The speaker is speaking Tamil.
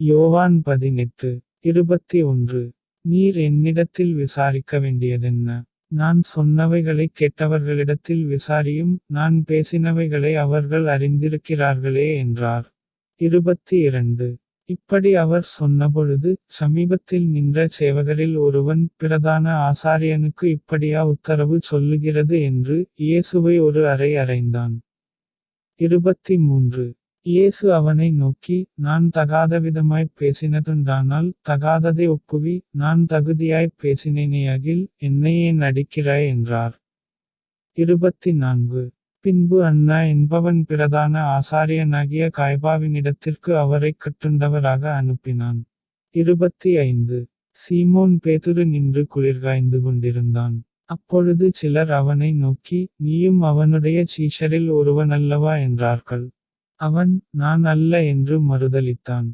யோவான் பதினெட்டு இருபத்தி ஒன்று நீர் என்னிடத்தில் விசாரிக்க வேண்டியதென்ன நான் சொன்னவைகளை கேட்டவர்களிடத்தில் விசாரியும் நான் பேசினவைகளை அவர்கள் அறிந்திருக்கிறார்களே என்றார். இருபத்தி இரண்டு இப்படி அவர் சொன்னபொழுது சமீபத்தில் நின்ற சேவகரில் ஒருவன் பிரதான ஆசாரியனுக்கு இப்படியா உத்தரவு சொல்லுகிறது என்று இயேசுவை ஒரு அறை அறைந்தான். இருபத்தி மூன்று இயேசு அவனை நோக்கி நான் தகாதவிதமாய்ப் பேசினதுண்டானால் தகாததை ஒப்புவி நான் தகுதியாய்ப் பேசினேனேயாகில் என்னை ஏன் அடிக்கிறாய் என்றார். இருபத்தி நான்கு பின்பு அண்ணா என்பவன் பிரதான ஆசாரியனாகிய காய்பாவினிடத்திற்கு அவரைக் கட்டுண்டவராக அனுப்பினான். இருபத்தி ஐந்து சீமோன் பேதுரு நின்று குளிர்காய்ந்து கொண்டிருந்தான். அப்பொழுது சிலர் அவனை நோக்கி நீயும் அவனுடைய சீஷரில் ஒருவனல்லவா என்றார்கள். அவன் நான் அல்ல என்று மறுதலித்தான்.